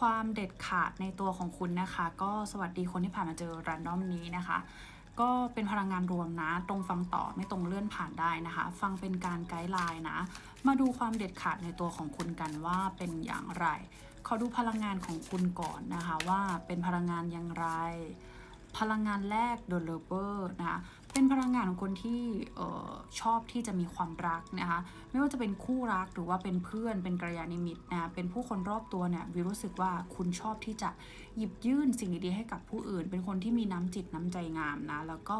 ความเด็ดขาดในตัวของคุณนะคะ ก็สวัสดีคนที่ผ่านมาเจอรันดอมนี้นะคะ ก็เป็นพลังงานรวมนะ ตรงฟังต่อไม่ตรงเลื่อนผ่านได้นะคะ ฟังเป็นการไกด์ไลน์นะ มาดูความเด็ดขาดในตัวของคุณกันว่าเป็นอย่างไรขอดูพลังงานของคุณก่อนนะคะ ว่าเป็นพลังงานอย่างไร พลังงานแรก The Lover นะคะเป็นพลังงานของคนที่ออชอบที่จะมีความรักนะคะไม่ว่าจะเป็นคู่รักหรือว่าเป็นเพื่อนเป็นกัลยาณิมิตนะเป็นผู้คนรอบตัวเนี่ยวิรู้สึกว่าคุณชอบที่จะหยิบยื่นสิ่งดีๆให้กับผู้อื่น เป็นคนที่มีน้ำจิตน้ำใจงามนะแล้วก็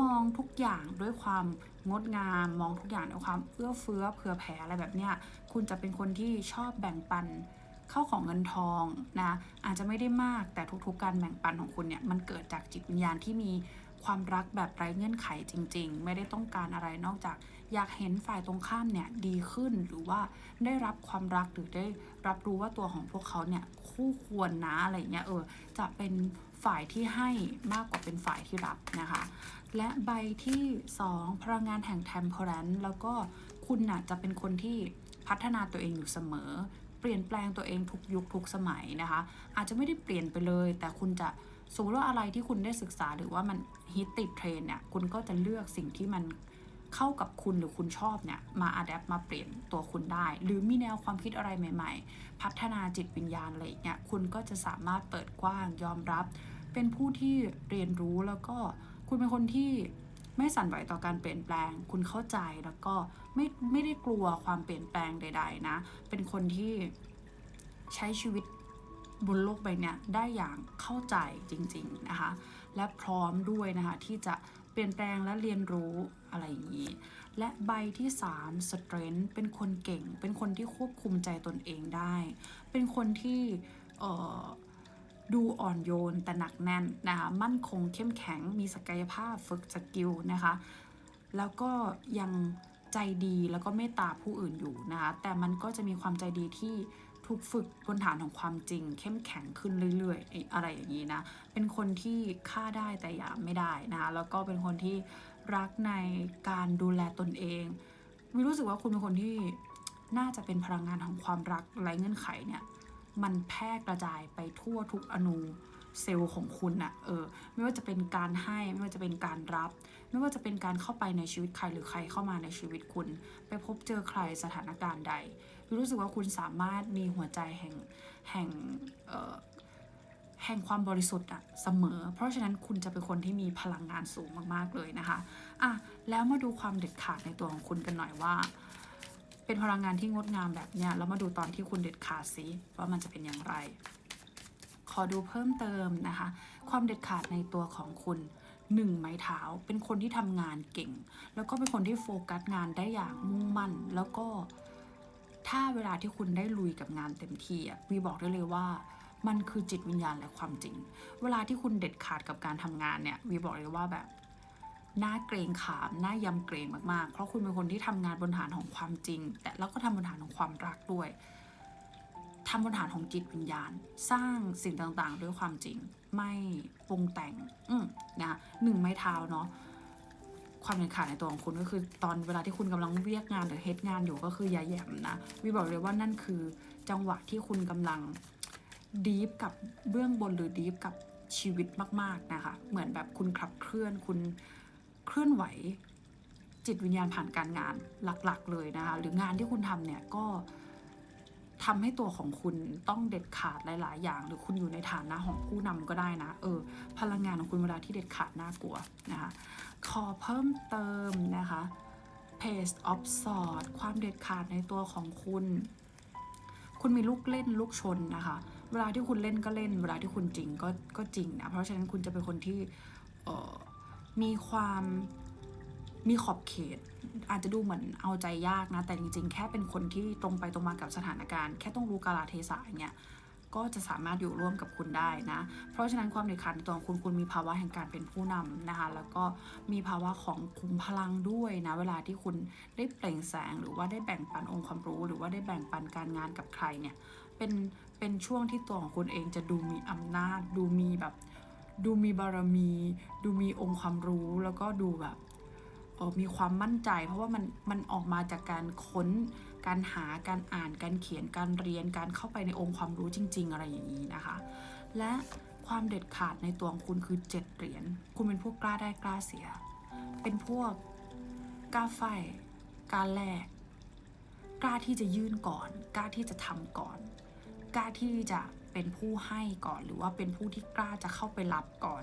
มองทุกอย่างด้วยความงดงาม มองทุกอย่างด้วยความเอื้อเฟื้อเผื่อแผ่อะไรแบบเนี้ยคุณจะเป็นคนที่ชอบแบ่งปัน เข้าของเงินทองนะอาจจะไม่ได้มากแต่ทุกๆ การแบ่งปันของคุณเนี่ยมันเกิดจากจิตวิญญาณที่มีความรักแบบไร้เงื่อนไขจริง ๆ ไม่ได้ต้องการอะไรนอกจากอยากเห็นฝ่ายตรงข้ามเนี่ยดีขึ้นหรือว่าได้รับความรักหรือได้รับรู้ว่าตัวของพวกเขาเนี่ยคู่ควรนะอะไรเงี้ยเออจะเป็นฝ่ายที่ให้มากกว่าเป็นฝ่ายที่รับนะคะ และใบที่ 2 พลังงานแห่ง temperance แล้วก็คุณน่ะจะเป็นคนที่พัฒนาตัวเองอยู่เสมอ เปลี่ยนแปลงตัวเองทุกยุคทุกสมัยนะคะ อาจจะไม่ได้เปลี่ยนไปเลย แต่คุณจะสมมติว่าอะไรที่คุณได้ศึกษาหรือว่ามันฮิตติดเทรนเนี่ยคุณก็จะเลือกสิ่งที่มันเข้ากับคุณหรือคุณชอบเนี่ยมาอัดแอปมาเปลี่ยนตัวคุณได้ หรือมีแนวความคิดอะไรใหม่ๆ พัฒนาจิตวิญญาณอะไรเงี้ยคุณก็จะสามารถเปิดกว้างยอมรับ เป็นผู้ที่เรียนรู้แล้วก็คุณเป็นคนที่ ไม่สั่นไหวต่อการเปลี่ยนแปลง คุณเข้าใจแล้วก็ไม่ไม่ได้กลัวความเปลี่ยนแปลงใด ๆ นะ เป็นคนที่ใช้ชีวิตบนโลกใบเนี้ยได้อย่างเข้าใจจริง ๆ นะคะ และพร้อมด้วยนะคะ ที่จะเปลี่ยนแปลงและเรียนรู้อะไรอย่างนี้ และใบที่ 3 strength เป็นคนเก่ง เป็นคนที่ควบคุมใจตนเองได้ เป็นคนที่เออ ดูอ่อนโยนแต่หนักแน่นนะคะมั่นคงเข้มแข็งมีศักยภาพฝึกสกิลนะคะแล้วก็ยังใจดีแล้วก็เมตตาผู้อื่นอยู่นะคะแต่มันก็จะมีความใจดีที่ถูกฝึกบนฐานของความจริง เข้มแข็งขึ้นเรื่อยๆ อะไรอย่างนี้นะ เป็นคนที่ฆ่าได้แต่หยามไม่ได้นะคะแล้วก็เป็นคนที่รักในการดูแลตนเองวิรู้สึกว่าคุณเป็นคนที่น่าจะเป็นพลังงานของความรักไร้เงื่อนไขเนี่ย มันแพร่กระจายไปทั่วทุกอนูเซลล์ของคุณอะเออไม่ว่าจะเป็นการให้ไม่ว่าจะเป็นการรับ ไม่ว่าจะเป็นการเข้าไปในชีวิตใครหรือใครเข้ามาในชีวิตคุณ ไปพบเจอใครสถานการณ์ใด รู้สึกว่าคุณสามารถมีหัวใจแห่งแห่งเอ่อแห่งความบริสุทธิ์อะเสมอ เพราะฉะนั้นคุณจะเป็นคนที่มีพลังงานสูงมากๆเลยนะคะอะแล้วมาดูความเด็ดขาดในตัวของคุณกันหน่อยว่า เป็นพลังงานที่งดงามแบบเนี้ยแล้วมาดูตอนที่คุณเด็ดขาดสิว่ามันจะเป็นอย่างไร ขอดูเพิ่มเติมนะคะ ความเด็ดขาดในตัวของคุณหนึ่งไม้เท้าเป็นคนที่ทำงานเก่ง แล้วก็เป็นคนที่โฟกัสงานได้อย่างมุ่งมั่น แล้วก็ถ้าเวลาที่คุณได้ลุยกับงานเต็มที่อะวีบอกได้เลยว่ามันคือจิตวิญญาณและความจริง เวลาที่คุณเด็ดขาดกับการทำงานเนี่ยวีบอกเลยว่าแบบ น้าเกรงขามน้ายำเกรงมากๆ เพราะคุณเป็นคนที่ทำงานบนฐานของความจริง แต่แล้วก็ทำบนฐานของความรักด้วยทำบนฐานของจิตวิญญาณ สร้างสิ่งต่างๆ ด้วยความจริง ไม่ปรุงแต่ง อืมนะหนึ่งไม้เท้าเนาะความเด็ดขาดในตัวของคุณก็คือ ตอนเวลาที่คุณกำลังเรียกงานหรือเฮดงานอยู่ก็คืออย่าแย่มนะวิบอกเลยว่านั่นคือจังหวะที่คุณกำลังดีฟกับเบื้องบนหรือดีฟกับชีวิตมาก ๆ นะคะ เหมือนแบบคุณขับเคลื่อนคุณ เคลื่อนไหว จิตวิญญาณผ่านการงานหลักๆ เลยนะคะ หรืองานที่คุณทำเนี่ยก็ทำให้ตัวของคุณต้องเด็ดขาดหลาย ๆ อย่าง หรือคุณอยู่ในฐานะของผู้นำก็ได้นะ เออ พลังงานของคุณเวลาที่เด็ดขาดน่ากลัวนะคะขอเพิ่มเติมนะคะ Page of sword ความเด็ดขาดในตัวของคุณ คุณมีลูกเล่นลูกชนนะคะ เวลาที่คุณเล่นก็เล่น เวลาที่คุณจริงก็ก็จริงนะ เพราะฉะนั้นคุณจะเป็นคนที่เออ มีความมีขอบเขต อาจจะดูเหมือนเอาใจยากนะ แต่จริงๆ แค่เป็นคนที่ตรงไปตรงมากับสถานการณ์ แค่ต้องรู้กาลเทศะอย่างเงี้ยก็จะสามารถอยู่ร่วมกับคุณได้นะ เพราะฉะนั้นความเด็ดขาดในตัวของคุณคุณมีภาวะแห่งการเป็นผู้นำนะคะ แล้วก็มีภาวะของคุมพลังด้วยนะ เวลาที่คุณได้เปล่งแสง หรือว่าได้แบ่งปันองค์ความรู้ หรือว่าได้แบ่งปันการงานกับใครเนี่ย เป็นเป็นช่วงที่ตัวของคุณเองจะดูมีอำนาจ ดูมีแบบ ดูมีบารมี ดูมีองค์ความรู้แล้วก็ดูแบบออมีความมั่นใจ เพราะว่ามันมันออกมาจากการค้น การหาการอ่านการเขียนการเรียนการเข้าไปในองค์ความรู้จริง ๆ อะไรอย่างนี้นะคะ และความเด็ดขาดในตัวของคุณคือเจ็ดเหรียญคุณเป็นพวกกล้าได้กล้าเสีย เป็นพวกกล้าไฟกล้าแลกกล้าที่จะยื่นก่อน กล้าที่จะทำก่อน กล้าที่จะ เป็นผู้ให้ก่อน หรือว่าเป็นผู้ที่กล้าจะเข้าไปรับก่อน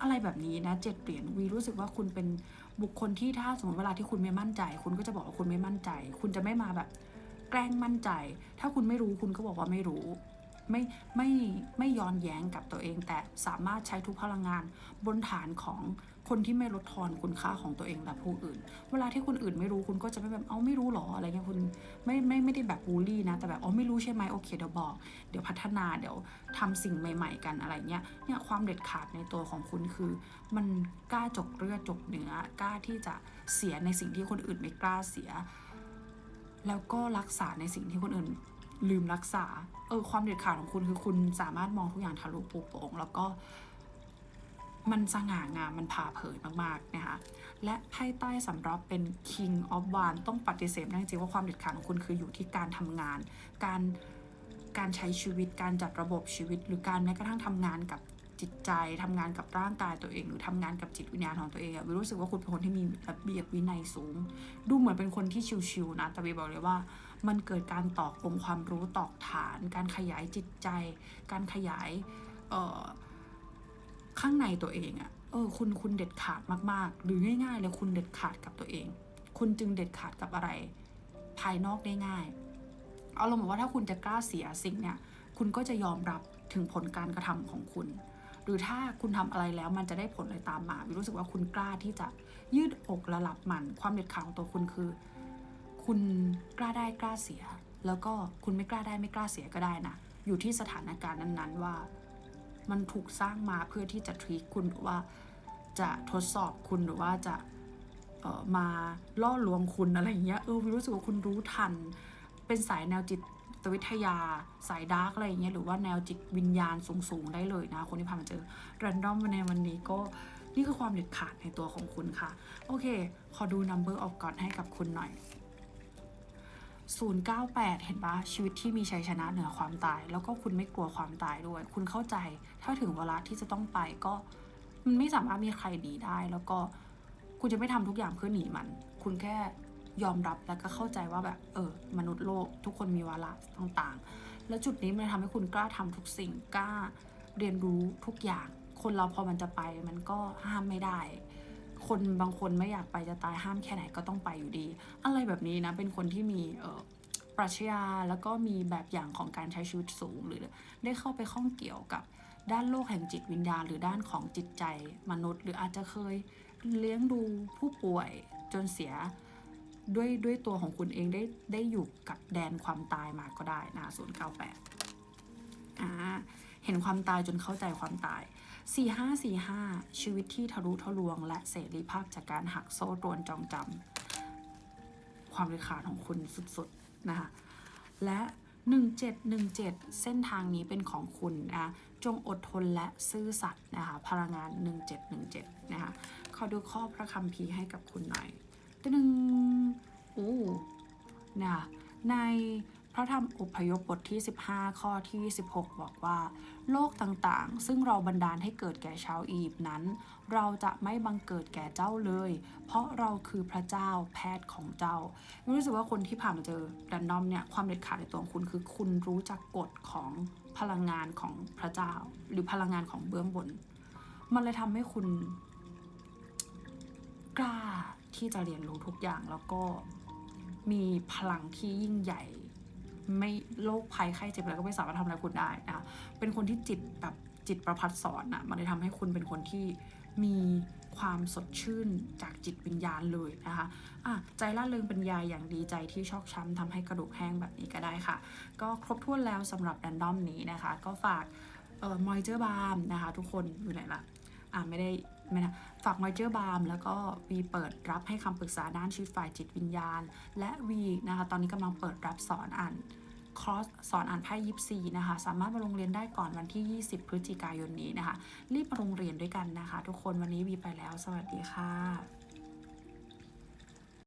อะไรแบบนี้นะเจ็ดเหรียญวีรู้สึกว่าคุณเป็นบุคคลที่ถ้าสมมติเวลาที่คุณไม่มั่นใจ คุณก็จะบอกว่าคุณไม่มั่นใจ คุณจะไม่มาแบบแกล้งมั่นใจ ถ้าคุณไม่รู้คุณก็บอกว่าไม่รู้ ไม่ไม่ไม่ย้อนแย้งกับตัวเอง แต่สามารถใช้ทุกพลังงานบนฐานของคนที่ไม่ลดทอนคุณค่าของตัวเองและผู้อื่น เวลาที่คนอื่นไม่รู้คุณก็จะไม่แบบเอาไม่รู้หรออะไรเงี้ยคุณไม่ไม่ไม่ได้แบบบูลลี่นะ แต่แบบอ๋อไม่รู้ใช่ไหมโอเคเดี๋ยวบอก เดี๋ยวพัฒนาเดี๋ยวทำสิ่งใหม่ ๆ กันอะไรเงี้ยเนี่ยความเด็ดขาดในตัวของคุณคือ มันกล้าจกเลือดจกเนื้อกล้าที่จะเสียในสิ่งที่คนอื่นไม่กล้าเสีย แล้วก็รักษาในสิ่งที่คนอื่น ลืมรักษา เออ ความเด็ดขาดของคุณคือคุณสามารถมองทุกอย่างทะลุปลุโปร่งแล้วก็ มันสง่างามมันผ่าเผยมากๆนะคะ และไพ่ใต้สำรับเป็น King of w a n d ต้องปฏิเสธได้จริงๆว่าความเด็ดขาดของคุณคืออยู่ที่การทำงาน การการใช้ชีวิตการจัดระบบชีวิต หรือการแม้กระทั่งทำงานกับจิตใจทำงานกับร่างกายตัวเอง หรือทำงานกับจิตวิญญาณของตัวเองอะวิรู้สึกว่าคุณเป็นคนที่มีระเบียบวินัยสูง ดูเหมือนเป็นคนที่ชิวๆนะแต่วีบอกเลยว่า มันเกิดการตอกองความรู้ตอกฐาน การขยายจิตใจ การขยายออข้างในตัวเองอะเออคุณคุณเด็ดขาดมากๆ หรือง่ายๆเลยคุณเด็ดขาดกับตัวเอง คุณจึงเด็ดขาดกับอะไร ภายนอกได้ง่าย เอาลงบอกว่าถ้าคุณจะกล้าเสียสิ่งเนี่ย คุณก็จะยอมรับถึงผลการกระทำของคุณ หรือถ้าคุณทำอะไรแล้วมันจะได้ผลอะไรตามมาวิรู้สึกว่าคุณกล้าที่จะยืดอกและรับมัน ความเด็ดขาดของตัวคุณคือ คุณกล้าได้กล้าเสีย แล้วก็คุณไม่กล้าได้ไม่กล้าเสียก็ได้นะ อยู่ที่สถานการณ์นั้นๆว่า มันถูกสร้างมาเพื่อที่จะทรีคคุณหรือว่าจะทดสอบคุณหรือว่าจะออมาล่อลวงคุณอะไรอย่างเงี้ยเออวิรู้สึกว่าคุณรู้ทัน เป็นสายแนวจิตวิทยาสายดาร์กอะไรอย่างเงี้ยหรือว่าแนวจิตวิญญาณสูงๆ ได้เลยนะ คนที่ผ่ามาเจอแรนดอมในวันนี้ก็นี่คือความเด็ดขาดในตัวของคุณค่ะ โอเค ขอดู number of God ให้กับคุณหน่อย 098 เห็นปะชีวิตที่มีชัยชนะเหนือความตาย แล้วก็คุณไม่กลัวความตายด้วย คุณเข้าใจถ้าถึงเวลาที่จะต้องไปก็มันไม่สามารถมีใครหนีได้ แล้วก็คุณจะไม่ทำทุกอย่างเพื่อหนีมัน คุณแค่ยอมรับแล้วก็เข้าใจว่าแบบ เออ มนุษย์โลก ทุกคนมีวาระต่างๆ แล้วจุดนี้มันทำให้คุณกล้าทำทุกสิ่งกล้าเรียนรู้ทุกอย่าง คนเราพอมันจะไปมันก็ห้ามไม่ได้ คนบางคนไม่อยากไปจะตายห้ามแค่ไหนก็ต้องไปอยู่ดี อะไรแบบนี้นะ เป็นคนที่มีเออปรัชญาแล้วก็มีแบบอย่างของการใช้ชีวิตสูง หรือได้เข้าไปข้องเกี่ยวกับด้านโลกแห่งจิตวิญญาณ หรือด้านของจิตใจมนุษย์ หรืออาจจะเคยเลี้ยงดูผู้ป่วยจนเสียด้วยด้วยตัวของคุณเองได้ได้อยู่กับแดนความตายมาก็ได้นะ098อ่าเห็นความตายจนเข้าใจความตาย 4545 ชีวิตที่ทะลุทะลวง และเสรีภาพจากการหักโซ่ตรวนจองจำความเด็ดขาดของคุณสุดๆนะคะและ1717 เส้นทางนี้เป็นของคุณนะจงอดทนและซื่อสัตย์นะคะพลังงาน 1717 นะคะขอดูข้อพระคัมภีร์ให้กับคุณหน่อยตึงโอ้นะใน ระธรรมอพยพบทที่ 15 ข้อที่ 16 บอกว่า โลกต่างๆ ซึ่งเราบันดาลให้เกิดแก่ชาวอียิปต์นั้น เราจะไม่บังเกิดแก่เจ้าเลย เพราะเราคือพระเจ้าแพทย์ของเจ้ารู้สึกว่าคนที่ผ่านมาเจอดันดอมเนี่ยความเด็ดขาดในตัวคุณคือคุณรู้จักกฎของพลังงานของพระเจ้า หรือพลังงานของเบื้องบน มันเลยทำให้คุณกล้าที่จะเรียนรู้ทุกอย่างแล้วก็มีพลังที่ยิ่งใหญ่ ไม่โรคภัยไข้เจ็บอะไรก็ไม่สามารถทำอะไรคุณได้นะคะเป็นคนที่จิตแบบจิตประพัดสอนนะมันเลยทำให้คุณเป็นคนที่มีความสดชื่นจากจิตวิญญาณเลยนะคะอะใจล่าเริงเป็นยาอย่างดีใจที่ชอกช้ำทำให้กระดูกแห้งแบบนี้ก็ได้ค่ะ ก็ครบถ้วนแล้วสำหรับแรนดอมนี้นะคะ ก็ฝากเอ่อมอยเจอร์บาร์มนะคะ ทุกคนอยู่ไหนล่ะ อ่าไม่ได้ ไม่นะฝากมอยเจอร์บาร์มแล้วก็วีเปิดรับให้คำปรึกษาด้านชีวิตฝ่ายจิตวิญญาณ และวีนะคะตอนนี้กำลังเปิดรับสอนอ่านคอร์สสอนอ่านไพ่ยิปซีนะคะ สามารถมาลงเรียนได้ก่อนวันที่ 20 พฤศจิกายนนี้นะคะ รีบมาลงเรียนด้วยกันนะคะ ทุกคนวันนี้วีไปแล้ว สวัสดีค่ะ